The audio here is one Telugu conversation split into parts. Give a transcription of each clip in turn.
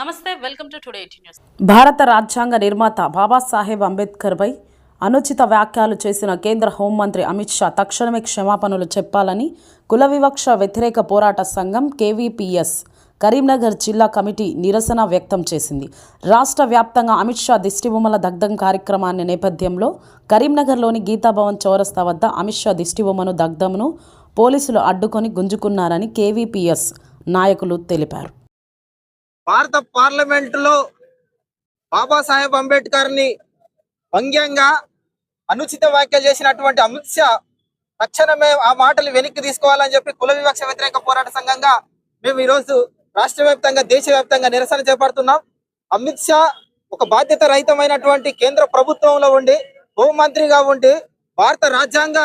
నమస్తే వెల్కమ్ టు టుడే న్యూస్. భారత రాజ్యాంగ నిర్మాత బాబాసాహెబ్ అంబేద్కర్పై అనుచిత వ్యాఖ్యలు చేసిన కేంద్ర హోంమంత్రి అమిత్ షా తక్షణమే క్షమాపణలు చెప్పాలని కుల వివక్ష వ్యతిరేక పోరాట సంఘం కేవీపీఎస్ కరీంనగర్ జిల్లా కమిటీ నిరసన వ్యక్తం చేసింది. రాష్ట్ర వ్యాప్తంగా అమిత్ షా దిష్టిబొమ్మల దగ్ధం కార్యక్రమాన్ని నేపథ్యంలో కరీంనగర్లోని గీతాభవన్ చౌరస్తా వద్ద అమిత్ షా దిష్టిబొమ్మను దగ్ధమును పోలీసులు అడ్డుకొని గుంజుకున్నారని కేవీపీఎస్ నాయకులు తెలిపారు. భారత పార్లమెంట్లో బాబాసాహెబ్ అంబేద్కర్ని వ్యంగ్యంగా అనుచిత వ్యాఖ్యలు చేసినటువంటి అమిత్ షా తక్షణమే ఆ మాటలు వెనక్కి తీసుకోవాలని చెప్పి కుల వివక్ష వ్యతిరేక పోరాట సంఘంగా మేము ఈరోజు రాష్ట్ర వ్యాప్తంగా దేశవ్యాప్తంగా నిరసన చేపడుతున్నాం. అమిత్ షా ఒక బాధ్యత రహితమైనటువంటి కేంద్ర ప్రభుత్వంలో ఉండి హోంమంత్రిగా ఉండి భారత రాజ్యాంగ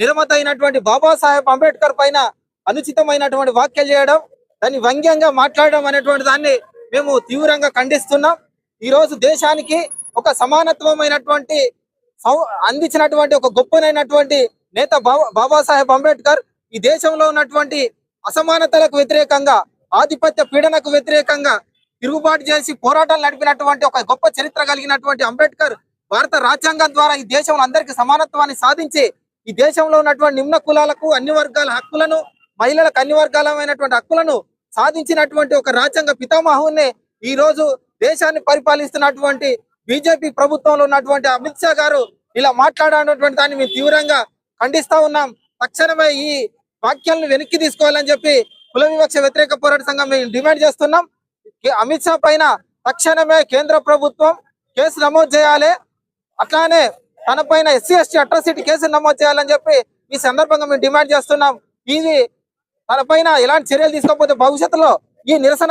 నిర్మత అయినటువంటి బాబాసాహెబ్ అంబేద్కర్ పైన అనుచితమైనటువంటి వ్యాఖ్యలు చేయడం దాన్ని వ్యంగ్యంగా మాట్లాడడం అనేటువంటి దాన్ని మేము తీవ్రంగా ఖండిస్తున్నాం. ఈ రోజు దేశానికి ఒక సమానత్వమైనటువంటి అందించినటువంటి ఒక గొప్పనైనటువంటి నేత బాబా బాబాసాహెబ్ అంబేద్కర్ ఈ దేశంలో ఉన్నటువంటి అసమానతలకు వ్యతిరేకంగా ఆధిపత్య పీడనకు వ్యతిరేకంగా తిరుగుబాటు చేసి పోరాటాలు నడిపినటువంటి ఒక గొప్ప చరిత్ర కలిగినటువంటి అంబేద్కర్ భారత రాజ్యాంగం ద్వారా ఈ దేశంలో అందరికీ సమానత్వాన్ని సాధించి ఈ దేశంలో ఉన్నటువంటి నిమ్న కులాలకు అన్ని వర్గాల హక్కులను మహిళలకు అన్ని వర్గాలమైనటువంటి హక్కులను సాధించినటువంటి ఒక రాజ్యాంగ పితామహుని ఈ రోజు దేశాన్ని పరిపాలిస్తున్నటువంటి బీజేపీ ప్రభుత్వంలో ఉన్నటువంటి అమిత్ షా గారు ఇలా మాట్లాడనటువంటి దాన్ని మేము తీవ్రంగా ఖండిస్తా ఉన్నాం. తక్షణమే ఈ వాక్యాలను వెనక్కి తీసుకోవాలని చెప్పి కుల వివక్ష వ్యతిరేక పోరాట సంఘం మేము డిమాండ్ చేస్తున్నాం. అమిత్ షా పైన తక్షణమే కేంద్ర ప్రభుత్వం కేసు నమోదు చేయాలి. అట్లానే తన పైన ఎస్సీ ఎస్టీ అట్రాసిటీ కేసు నమోదు చేయాలని చెప్పి ఈ సందర్భంగా మేము డిమాండ్ చేస్తున్నాం. ఇది తన పైన ఎలాంటి చర్యలు తీసుకోకపోతే భవిష్యత్తులో ఈ నిరసన